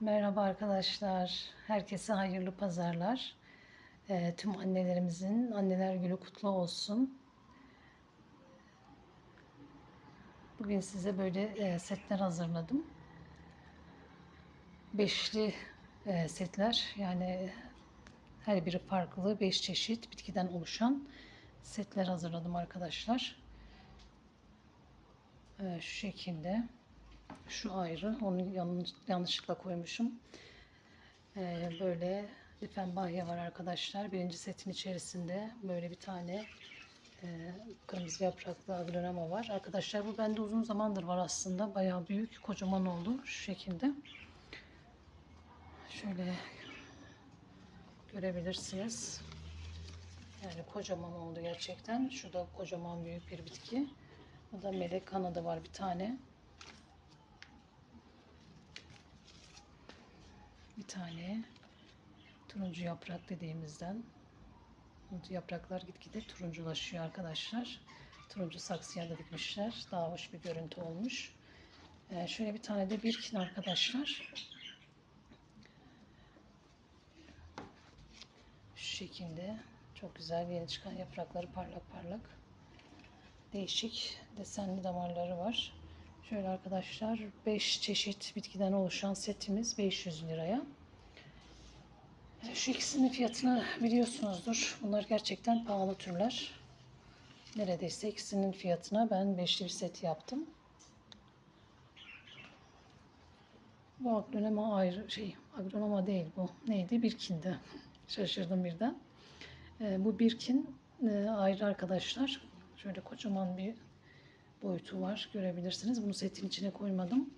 Merhaba arkadaşlar. Herkese hayırlı pazarlar. Ee, tüm annelerimizin anneler günü kutlu olsun. Bugün size böyle e, setler hazırladım. Beşli e, setler yani her biri farklı beş çeşit bitkiden oluşan setler hazırladım arkadaşlar. Ee, şu şekilde. Şu ayrı. Onu yanlış, yanlışlıkla koymuşum. Ee, böyle Difenbahya var arkadaşlar. Birinci setin içerisinde böyle bir tane e, kırmızı yapraklı agronema var. Arkadaşlar bu bende uzun zamandır var aslında. Bayağı büyük, kocaman oldu şu şekilde. Şöyle görebilirsiniz. Yani kocaman oldu gerçekten. Şurada kocaman büyük bir bitki. Bu da melek kanadı var bir tane. Bir tane turuncu yaprak dediğimizden. Yapraklar gitgide turunculaşıyor arkadaşlar. Turuncu saksıya da dikmişler. Daha hoş bir görüntü olmuş. Ee, şöyle bir tane de birkin arkadaşlar. Şu şekilde çok güzel yeni çıkan yaprakları parlak parlak. Değişik desenli damarları var. Şöyle arkadaşlar 5 çeşit bitkiden oluşan setimiz 500 liraya. Şu ikisinin fiyatını biliyorsunuzdur. Bunlar gerçekten pahalı türler. Neredeyse ikisinin fiyatına ben beşli bir set yaptım. Bu agronoma ayrı şey agronoma değil bu. Neydi? Birkindi. Şaşırdım birden. Ee, bu birkin e, ayrı arkadaşlar. Şöyle kocaman bir boyutu var. Görebilirsiniz. Bunu setin içine koymadım.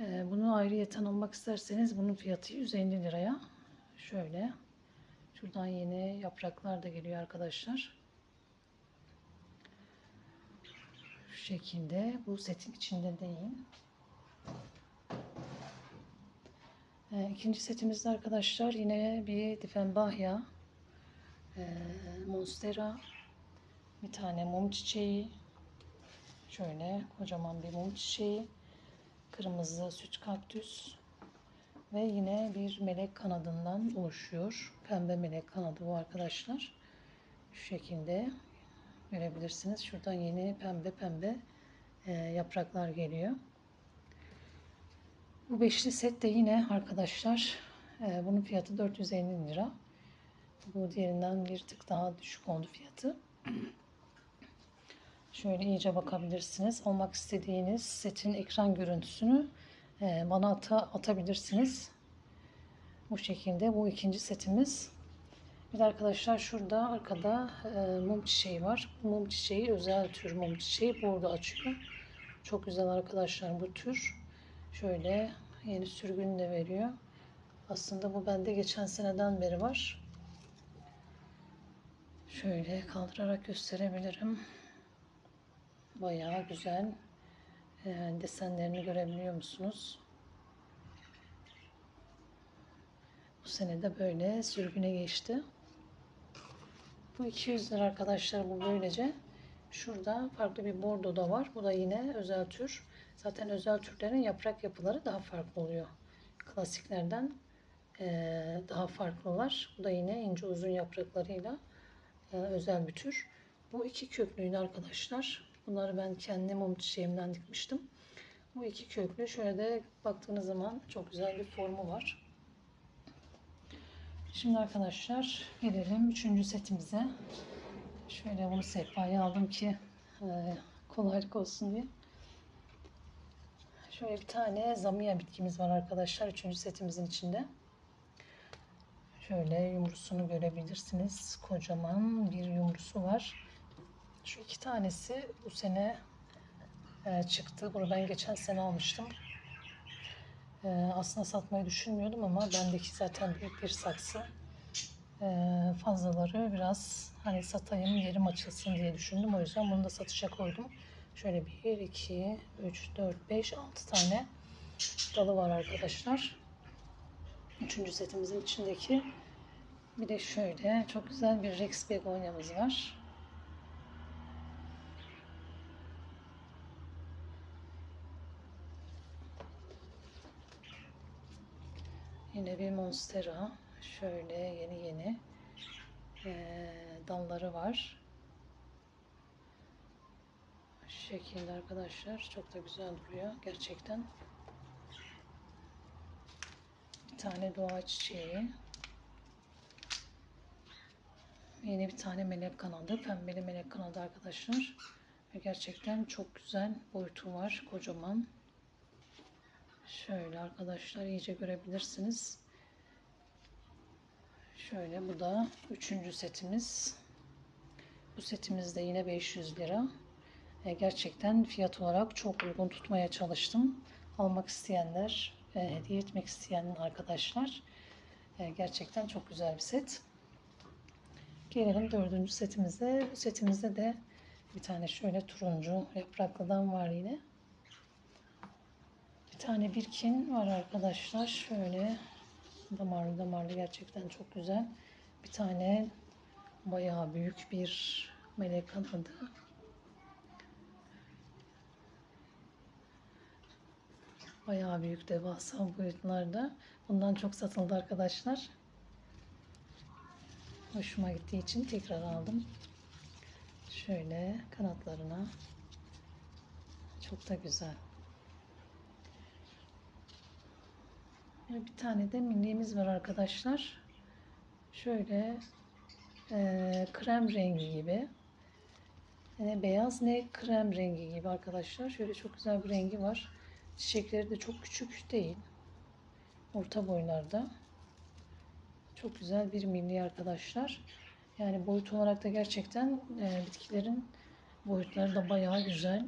Ee, bunu ayrıyeten almak isterseniz bunun fiyatı 150 liraya. Şöyle. Şuradan yeni yapraklar da geliyor arkadaşlar. Şu şekilde. Bu setin içinde değil. Ee, ikinci setimizde arkadaşlar yine bir Difenbahya, e, Monstera, bir tane mum çiçeği, şöyle kocaman bir mum çiçeği, kırmızı süt kaktüs ve yine bir melek kanadından oluşuyor. Pembe melek kanadı bu arkadaşlar. Şu şekilde görebilirsiniz. Şuradan yeni pembe pembe e, yapraklar geliyor. Bu beşli set de yine arkadaşlar e, bunun fiyatı 450 lira. Bu diğerinden bir tık daha düşük oldu fiyatı. Şöyle iyice bakabilirsiniz. Olmak istediğiniz setin ekran görüntüsünü e, bana ata, atabilirsiniz. Bu şekilde bu ikinci setimiz. Bir de arkadaşlar şurada arkada e, mum çiçeği var. Mum çiçeği özel tür mum çiçeği burada açıyor. Çok güzel arkadaşlar bu tür. Şöyle yeni sürgün de veriyor. Aslında bu bende geçen seneden beri var. Şöyle kaldırarak gösterebilirim. Bayağı güzel e, desenlerini görebiliyor musunuz? Bu sene de böyle sürgüne geçti. Bu 200 lira arkadaşlar bu böylece. Şurada farklı bir bordo da var. Bu da yine özel tür. Zaten özel türlerin yaprak yapıları daha farklı oluyor. Klasiklerden e, daha farklılar. Bu da yine ince uzun yapraklarıyla e, özel bir tür. Bu iki köklüydü arkadaşlar. Bunları ben kendi mum çiçeğimden dikmiştim. Bu iki köklü şöyle de baktığınız zaman çok güzel bir formu var. Şimdi arkadaşlar gelelim üçüncü setimize. Şöyle bunu sehpaya aldım ki e, kolaylık olsun diye. Şöyle bir tane zamiya bitkimiz var arkadaşlar. Üçüncü setimizin içinde. Şöyle yumrusunu görebilirsiniz. Kocaman bir yumrusu var. Şu iki tanesi bu sene e, çıktı. Bunu ben geçen sene almıştım. E, aslında satmayı düşünmüyordum ama bendeki zaten büyük bir saksı. E, fazlaları biraz hani satayım yerim açılsın diye düşündüm. O yüzden bunu da satışa koydum. Şöyle 1, 2, 3, 4, 5, 6 tane dalı var arkadaşlar. Üçüncü setimizin içindeki bir de şöyle çok güzel bir Rex begonyamız var. Yine bir monstera. Şöyle yeni yeni eee, dalları var. Şu şekilde arkadaşlar. Çok da güzel duruyor gerçekten. Bir tane doğa çiçeği. Yeni bir tane melek kanadı. Pembeli melek kanadı arkadaşlar. Ve gerçekten çok güzel boyutu var. Kocaman. Şöyle arkadaşlar iyice görebilirsiniz. Şöyle bu da üçüncü setimiz. Bu setimiz de yine 500 lira. E, gerçekten fiyat olarak çok uygun tutmaya çalıştım. Almak isteyenler, e, hediye etmek isteyen arkadaşlar. e, gerçekten çok güzel bir set. Gelelim dördüncü setimize. Bu setimizde de bir tane şöyle turuncu yapraklıdan var yine. Tane birkin var arkadaşlar. Şöyle damarlı damarlı gerçekten çok güzel. Bir tane bayağı büyük bir melek kanadı. Bayağı büyük devasa boyutlarda. Bundan çok satıldı arkadaşlar. Hoşuma gittiği için tekrar aldım. Şöyle kanatlarına. Çok da güzel. Ve bir tane de milliğimiz var arkadaşlar. Şöyle eee, krem rengi gibi. Ne beyaz ne krem rengi gibi arkadaşlar. Şöyle çok güzel bir rengi var. Çiçekleri de çok küçük değil. Orta boylarda. Çok güzel bir milli arkadaşlar. Yani boyut olarak da gerçekten e, bitkilerin boyutları da bayağı güzel.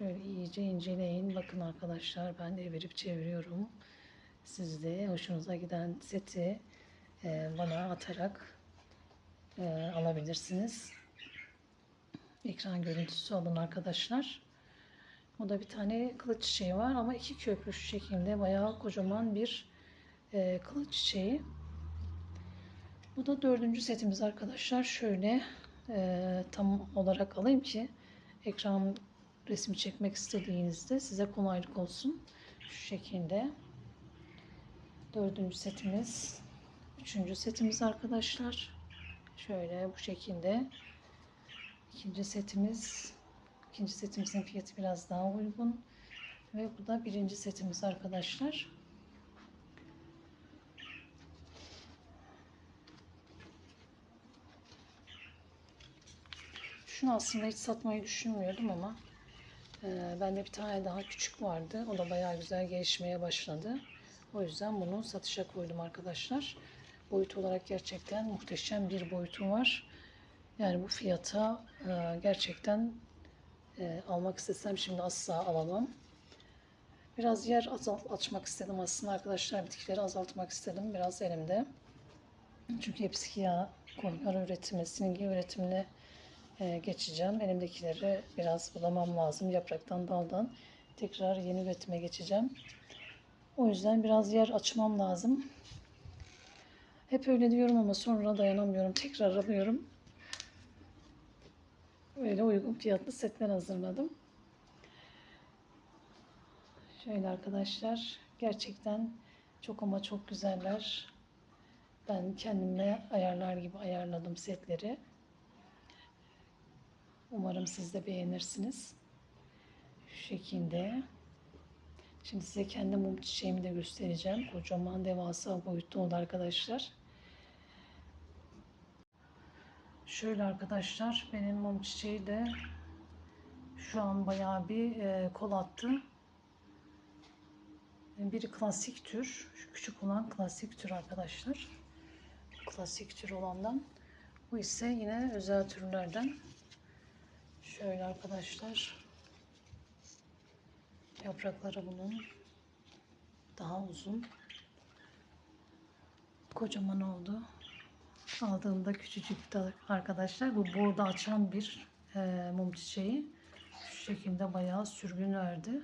Şöyle iyice inceleyin. Bakın arkadaşlar ben de evirip çeviriyorum. Siz de hoşunuza giden seti e, bana atarak e, alabilirsiniz. Ekran görüntüsü alın arkadaşlar. O da bir tane kılıç çiçeği var ama iki köprü şu şekilde bayağı kocaman bir e, kılıç çiçeği. Bu da dördüncü setimiz arkadaşlar. Şöyle tam olarak alayım ki ekran resmi çekmek istediğinizde size kolaylık olsun. Şu şekilde. Dördüncü setimiz. Üçüncü setimiz arkadaşlar. Şöyle bu şekilde. İkinci setimiz. İkinci setimizin fiyatı biraz daha uygun. Ve bu da birinci setimiz arkadaşlar. Şunu aslında hiç satmayı düşünmüyordum ama e, bende bir tane daha küçük vardı. O da bayağı güzel gelişmeye başladı. O yüzden bunu satışa koydum arkadaşlar. Boyut olarak gerçekten muhteşem bir boyutu var. Yani bu fiyata e, gerçekten e, almak istesem şimdi asla alamam. Biraz yer azalt açmak istedim aslında arkadaşlar. Bitkileri azaltmak istedim biraz elimde. Çünkü hepsi yağ koyunlar üretimi, singe üretimine geçeceğim. Elimdekileri biraz bulamam lazım. Yapraktan daldan tekrar yeni üretime geçeceğim. O yüzden biraz yer açmam lazım. Hep öyle diyorum ama sonra dayanamıyorum. Tekrar alıyorum. Böyle uygun fiyatlı setler hazırladım. Şöyle arkadaşlar gerçekten çok ama çok güzeller. Ben kendime ayarlar gibi ayarladım setleri. Umarım siz de beğenirsiniz. Şu şekilde. Şimdi size kendi mum çiçeğimi de göstereceğim. Kocaman devasa boyutta oldu arkadaşlar. Şöyle arkadaşlar benim mum çiçeği de şu an bayağı bir e, kol attı. Biri klasik tür. Şu küçük olan klasik tür arkadaşlar. Klasik tür olandan. Bu ise yine özel türlerden. Şöyle arkadaşlar. Yaprakları bunun daha uzun. Kocaman oldu. Aldığımda küçücüktü arkadaşlar. Bu burada açan bir e, mum çiçeği. Şu şekilde bayağı sürgün verdi.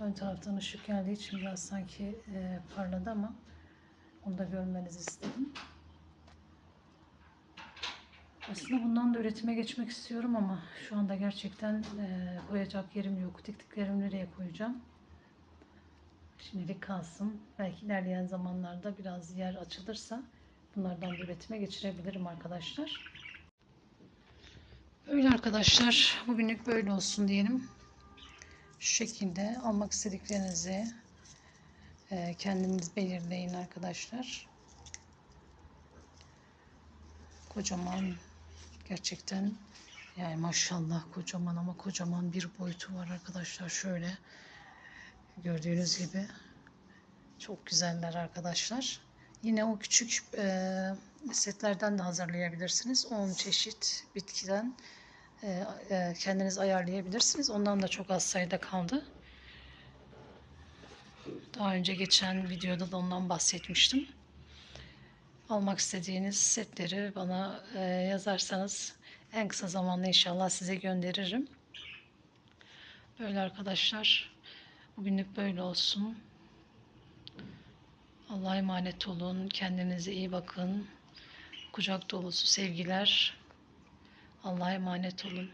Ön taraftan ışık geldiği için biraz sanki e, parladı ama onu da görmenizi istedim. Aslında bundan da üretime geçmek istiyorum ama şu anda gerçekten eee, koyacak yerim yok. Diktiklerimi nereye koyacağım? Şimdilik kalsın. Belki ilerleyen zamanlarda biraz yer açılırsa bunlardan da üretime geçirebilirim arkadaşlar. Öyle arkadaşlar. Bugünlük böyle olsun diyelim. Şu şekilde almak istediklerinizi eee, kendiniz belirleyin arkadaşlar. Kocaman gerçekten yani maşallah kocaman ama kocaman bir boyutu var arkadaşlar şöyle gördüğünüz gibi çok güzeller arkadaşlar. Yine o küçük e, setlerden de hazırlayabilirsiniz. 10 çeşit bitkiden e, e, kendiniz ayarlayabilirsiniz. Ondan da çok az sayıda kaldı. Daha önce geçen videoda da ondan bahsetmiştim almak istediğiniz setleri bana e, yazarsanız en kısa zamanda inşallah size gönderirim. Böyle arkadaşlar. Bugünlük böyle olsun. Allah'a emanet olun. Kendinize iyi bakın. Kucak dolusu sevgiler. Allah'a emanet olun.